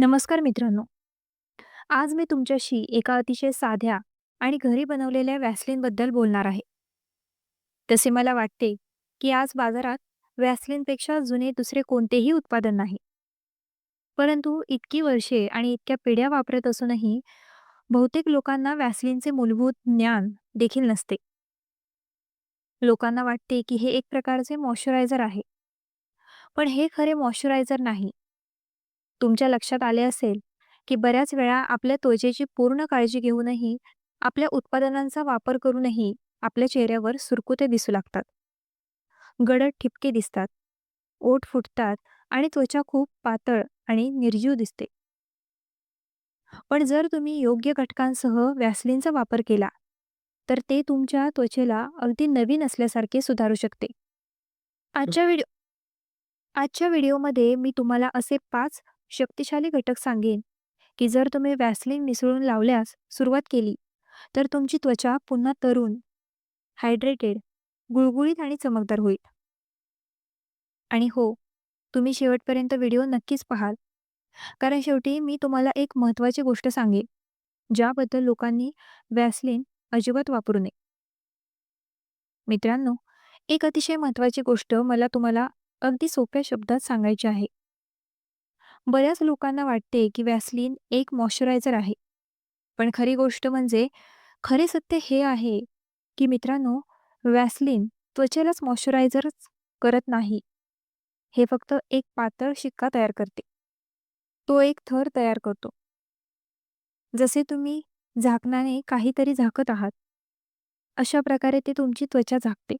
नमस्कार मित्रांनो. आज मी तुमच्याशी एका अतिशय साध्या आणि घरी बनवलेल्या वॅसलिनबद्दल बोलणार आहे. तसे मला वाटते, की आज बाजारात वॅसलिनपेक्षा जुने दुसरे कोणतेही उत्पादन नाही. परंतु इतकी वर्षे आणि इतक्या पिढ्या वापरत असूनही बहुतेक लोकांना वॅसलिनचे मूलभूत ज्ञान देखील नसते. लोकांना वाटते, की हे एक प्रकारचे मॉइश्चरायझर आहे. पण हे खरे मॉइश्चरायझर नाही. तुमच्या लक्षात आले असेल, की बऱ्याच वेळा आपल्या त्वचेची पूर्ण काळजी घेऊनही, आपल्या उत्पादनांचा वापर करूनही आपल्या चेहऱ्यावर सुरकुते दिसू लागतात. गडद ठिपके दिसतात, ओठ फुटतात आणि त्वचा खूप पातळ आणि निर्जीव दिसते. पण जर तुम्ही योग्य घटकांसह व्हॅसलीनचा वापर केला, तर ते तुमच्या त्वचेला अगदी नवीन असल्यासारखे सुधारू शकते. आजच्या व्हिडिओ आजच्या व्हिडिओमध्ये मी तुम्हाला असे पाच शक्तिशाली घटक सांगेन, की जर तुम्ही वॅसलिन मिसळून लावल्यास सुरुवात केली, तर तुमची त्वचा पुन्हा तरुण, हायड्रेटेड, गुळगुळीत आणि चमकदार होईल. आणि हो, तुम्ही शेवटपर्यंत व्हिडिओ नक्कीच पाहाल, कारण शेवटी मी तुम्हाला एक महत्त्वाची गोष्ट सांगेन, ज्याबद्दल लोकांनी वॅसलिन अजिबात वापरू नये. मित्रांनो, एक अतिशय महत्त्वाची गोष्ट मला तुम्हाला अगदी सोप्या शब्दात सांगायची आहे. बऱ्याच लोकांना वाटते, की वॅसलिन एक मॉइश्चरायझर आहे. पण खरी गोष्ट म्हणजे खरे सत्य हे आहे, की मित्रांनो, वॅसलिन त्वचेलाच मॉइश्चरायझरच करत नाही. हे फक्त एक पातळ शिक्का तयार करते. तो एक थर तयार करतो. जसे तुम्ही झाकणाने काहीतरी झाकत आहात, अशा प्रकारे ते तुमची त्वचा झाकते.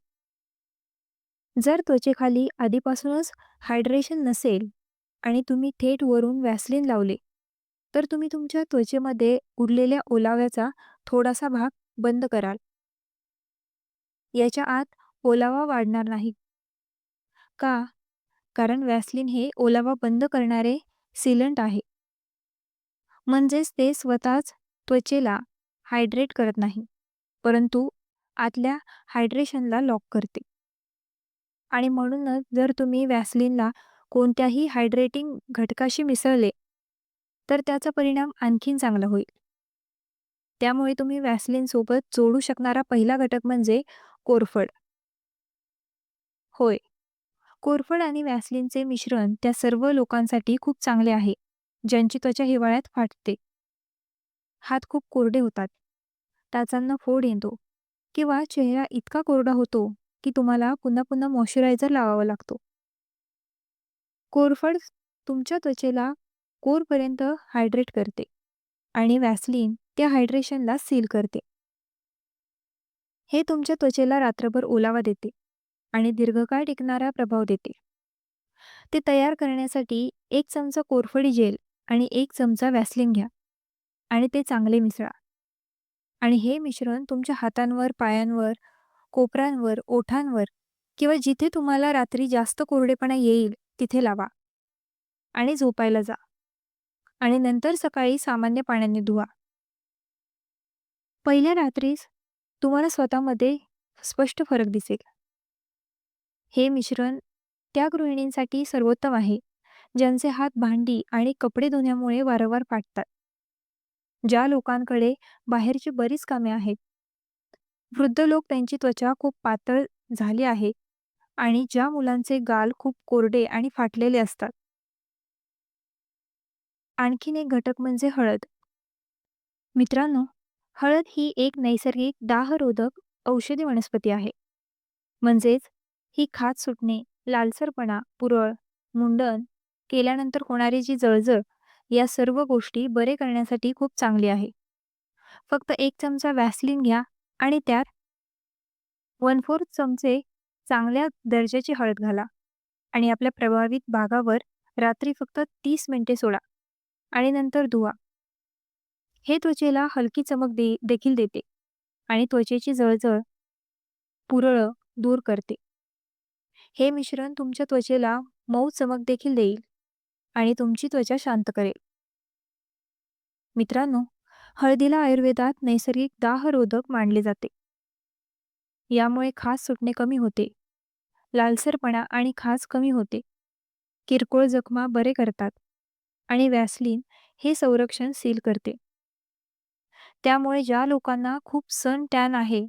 जर त्वचेखाली आधीपासूनच हायड्रेशन नसेल आणि तुम्ही थेट वरून व्हॅसलीन लावले, तर तुम्ही तुमच्या त्वचेमध्ये उरलेल्या ओलाव्याचा थोडासा भाग बंद कराल. याच्या आत ओलावा वाढणार नाही. का? कारण व्हॅसलीन हे ओलावा बंद करणारे सिलंट आहे. म्हणजेच ते स्वतःच त्वचेला हायड्रेट करत नाही, परंतु आतल्या हायड्रेशनला लॉक करते. आणि म्हणूनच जर तुम्ही व्हॅसलीनला कोणत्याही हायड्रेटिंग घटकाशी मिसळले, तर त्याचा परिणाम आणखीन चांगला होईल. त्यामुळे तुम्ही वॅसलिनसोबत जोडू शकणारा पहिला घटक म्हणजे कोरफड. होय, कोरफड आणि वॅसलिनचे मिश्रण त्या सर्व लोकांसाठी खूप चांगले आहे, ज्यांची त्वचा हिवाळ्यात फाटते. हात खूप कोरडे होतात, टाचांना फोड येतो किंवा चेहरा इतका कोरडा होतो, की तुम्हाला पुन्हा पुन्हा मॉइश्चरायझर लावावा लागतो. कोरफड तुमच्या त्वचेला कोरपर्यंत हायड्रेट करते आणि वॅसलिन त्या हायड्रेशनला सील करते. हे तुमच्या त्वचेला रात्रभर ओलावा देते आणि दीर्घकाळ टिकणारा प्रभाव देते. ते तयार करण्यासाठी एक चमचा कोरफडी जेल आणि एक चमचा वॅसलिन घ्या आणि ते चांगले मिसळा. आणि हे मिश्रण तुमच्या हातांवर, पायांवर, कोपरांवर, ओठांवर किंवा जिथे तुम्हाला रात्री जास्त कोरडेपणा येईल तिथे लावा. आणि झोपायला जा. आणि नंतर सकाळी सामान्य पाण्याने धुवा. पहिल्या रात्रीस तुम्हाला स्वतःमध्ये स्पष्ट फरक दिसेल. हे मिश्रण त्या गृहिणींसाठी सर्वोत्तम आहे, ज्यांचे हात भांडी आणि कपडे धुण्यामुळे वारंवार फाटतात. ज्या लोकांकडे बाहेरची बरीच कामे आहेत. वृद्ध लोक त्यांची त्वचा खूप पातळ झाली आहे आणि ज्या मुलांचे गाल खूप कोरडे आणि फाटलेले असतात. आणखीन एक घटक म्हणजे हळद. मित्रांनो, हळद ही एक नैसर्गिक दाहरोधक औषधी वनस्पती आहे. म्हणजेच ही खाज सुटणे, लालसरपणा, पुरळ, मुंडन केल्यानंतर होणारी जी जळजळ या सर्व गोष्टी बरे करण्यासाठी खूप चांगली आहे. फक्त एक चमचा व्हॅसलीन घ्या आणि त्यात वन फोर्थ चमचे चांगल्या दर्जाची हळद घाला आणि आपल्या प्रभावित भागावर रात्री फक्त तीस मिनिटे सोडा आणि नंतर धुवा. हे त्वचेला हलकी चमक दे देखील देते आणि त्वचेची जळजळ, पुरळ दूर करते. हे मिश्रण तुमच्या त्वचेला मऊ चमक देखील देईल आणि तुमची त्वचा शांत करेल. मित्रांनो, हळदीला आयुर्वेदात नैसर्गिक दाहरोधक मानले जाते. यामुळे खास सुटणे कमी होते, लालसरपणा आणि खाज कमी होते, किरकोळ जखमा बरे करतात आणि वॅसलिन हे संरक्षण सील करते. त्यामुळे ज्या लोकांना खूप सन टॅन आहे,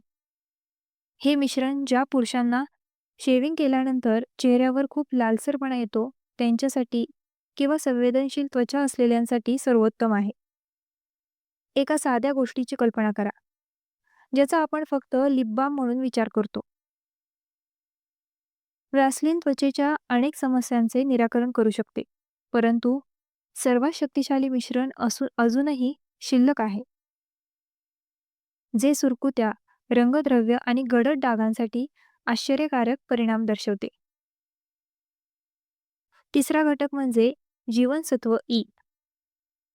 हे मिश्रण ज्या पुरुषांना शेविंग केल्यानंतर चेहऱ्यावर खूप लालसरपणा येतो, त्यांच्यासाठी किंवा संवेदनशील त्वचा असलेल्यांसाठी सर्वोत्तम आहे. एका साध्या गोष्टीची कल्पना करा, ज्याचा आपण फक्त लिप बाम म्हणून विचार करतो. व्हॅसलीन त्वचेच्या अनेक समस्यांचे निराकरण करू शकते, परंतु सर्वात शक्तिशाली मिश्रण असू अजूनही शिल्लक आहे. जे सुरकुत्या, रंगद्रव्य आणि गडद डागांसाठी आश्चर्यकारक परिणाम दर्शवते. तिसरा घटक म्हणजे जीवनसत्व ई.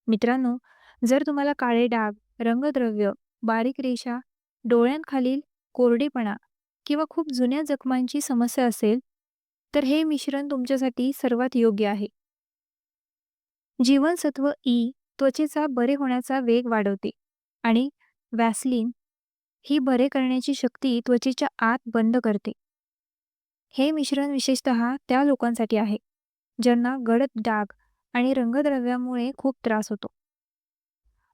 मित्रांनो, जर तुम्हाला काळे डाग, रंगद्रव्य, बारीक रेषा, डोळ्यांखालील कोरडेपणा किंवा खूप जुन्या जखमांची समस्या असेल, तर हे मिश्रण तुमच्यासाठी सर्वात योग्य आहे. जीवनसत्व ई त्वचेचा बरे होण्याचा वेग वाढवते आणि व्हॅसलीन ही बरे करण्याची शक्ती त्वचेच्या आत बंद करते. हे मिश्रण विशेषतः त्या लोकांसाठी आहे, ज्यांना गडद डाग आणि रंगद्रव्यामुळे खूप त्रास होतो.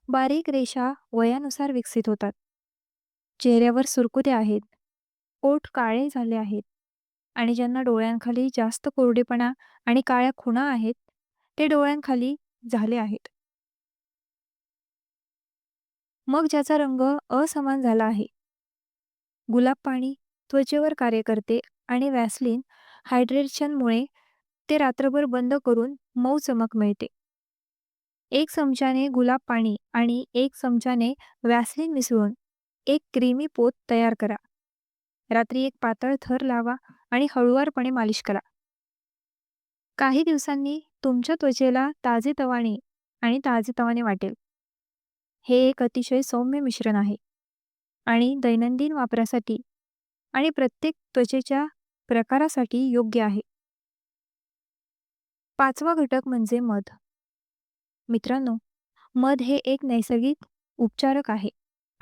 बारीक रेषा वयानुसार विकसित होतात. चेहऱ्यावर सुरकुत्या आहेत, ओठ काळे झाले आहेत आणि ज्यांना डोळ्यांखाली जास्त कोरडेपणा आणि काळ्या खुणा आहेत, ते डोळ्यांखाली झाले आहेत. मग ज्याचा रंग असमान झाला आहे. गुलाब पाणी त्वचेवर कार्य करते आणि वॅसलिन हायड्रेशनमुळे ते रात्रभर बंद करून मऊ चमक मिळते. एक चमच्याने गुलाब पाणी आणि एक चमच्याने वॅसलिन मिसळून एक क्रीमी पोत तयार करा. रात्री एक पातळ थर लावा आणि हळुवारपणे मालिश करा. काही दिवसांनी तुमच्या त्वचेला ताजेतवाने आणि ताजेतवाने वाटेल. हे एक अतिशय सौम्य मिश्रण आहे आणि दैनंदिन वापरासाठी आणि प्रत्येक त्वचेच्या प्रकारासाठी योग्य आहे. पाचवा घटक म्हणजे मध. मित्रांनो, मध हे एक नैसर्गिक उपचारक आहे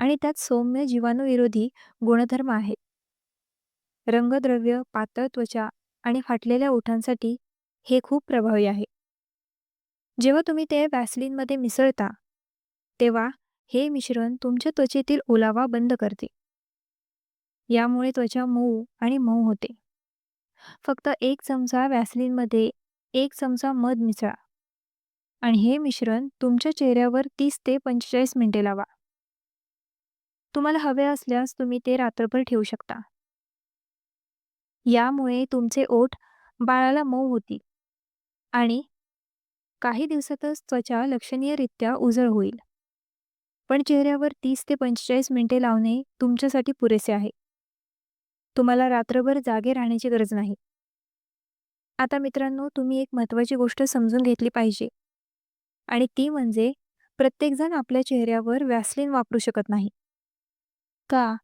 आणि त्यात सौम्य जीवाणूविरोधी गुणधर्म आहेत. रंगद्रव्य, पातळ त्वचा आणि फाटलेल्या ओठांसाठी हे खूप प्रभावी आहे. जेव्हा तुम्ही ते वॅसलिनमध्ये मिसळता, तेव्हा हे मिश्रण तुमच्या त्वचेतील ओलावा बंद करते. यामुळे त्वचा मऊ आणि मऊ होते. फक्त एक चमचा वॅसलिनमध्ये एक चमचा मध मिसळा आणि हे मिश्रण तुमच्या चेहऱ्यावर तीस ते पंचेचाळीस मिनिटे लावा. तुम्हाला हवे असल्यास तुम्ही ते रात्रभर ठेवू शकता. यामुळे तुमचे ओठ बाळाला मऊ होतील आणि काही दिवसातच त्वचा लक्षणीयरित्या उजळ होईल. पण चेहऱ्यावर तीस ते पंचेचाळीस मिनिटे लावणे तुमच्यासाठी पुरेसे आहे. तुम्हाला रात्रभर जागे राहण्याची गरज नाही. आता मित्रांनो, तुम्ही एक महत्त्वाची गोष्ट समजून घेतली पाहिजे आणि ती म्हणजे प्रत्येकजण आपल्या चेहऱ्यावर व्हॅसलीन वापरू शकत नाही. का?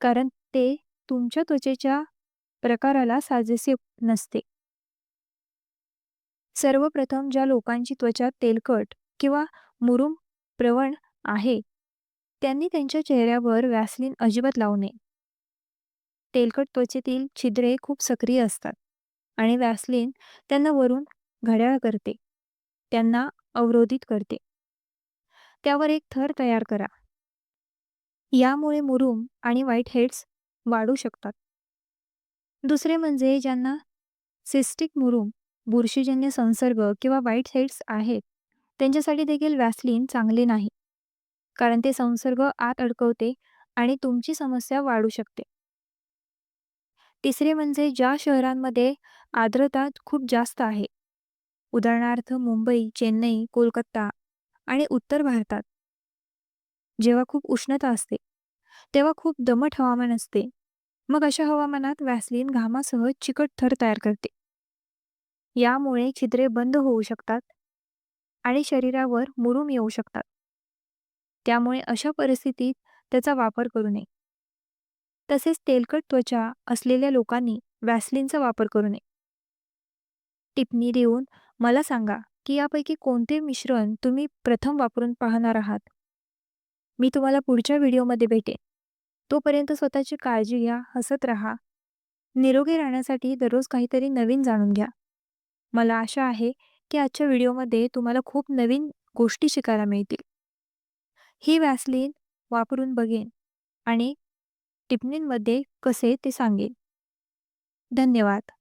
कारण ते तुमच्या त्वचेच्या प्रकाराला साजेसे नसते. सर्वप्रथम ज्या लोकांची त्वचा तेलकट किंवा मुरुम प्रवण आहे, त्यांनी त्यांच्या चेहऱ्यावर व्यासलीन अजिबात लावू नये. तेलकट त्वचेतील छिद्रे खूप सक्रिय असतात आणि व्यासलीन त्यांना वरून घड्याळ करते, त्यांना अवरोधित करते. त्यावर एक थर तयार करा. यामुळे मुरुम आणि व्हाईटहेड्स वाढू शकतात. दुसरे म्हणजे ज्यांना सिस्टिक मुरूम, बुरशीजन्य संसर्ग किंवा वाईट व्हाईटहेड्स आहेत, त्यांच्यासाठी देखील वॅसलिन चांगले नाही, कारण ते संसर्ग आत अडकवते आणि तुमची समस्या वाढू शकते. तिसरे म्हणजे ज्या शहरांमध्ये आर्द्रता खूप जास्त आहे, उदाहरणार्थ मुंबई, चेन्नई, कोलकाता आणि उत्तर भारतात. जेव्हा खूप उष्णता असते, तेव्हा खूप दमट हवामान असते. मग अशा हवामानात व्हॅसलीन घामासह चिकट थर तयार करते. यामुळे छिद्रे बंद होऊ शकतात आणि शरीरावर मुरूम येऊ शकतात. त्यामुळे अशा परिस्थितीत त्याचा वापर करू नये. तसेच तेलकट त्वचा असलेल्या लोकांनी व्हॅसलीनचा वापर करू नये. टिप्पणी देऊन मला सांगा की यापैकी कोणते मिश्रण तुम्ही प्रथम वापरून पाहणार आहात. मी तुम्हाला पुढच्या व्हिडिओमध्ये भेटेन. तोपर्यंत स्वतःची काळजी घ्या, हसत राहा. निरोगी राहण्यासाठी दररोज काहीतरी नवीन जाणून घ्या. मला आशा आहे की आजच्या व्हिडिओमध्ये तुम्हाला खूप नवीन गोष्टी शिकायला मिळतील. ही वॅसलीन वापरून बघेन आणि टिप्पणींमध्ये कसे ते सांगेन. धन्यवाद.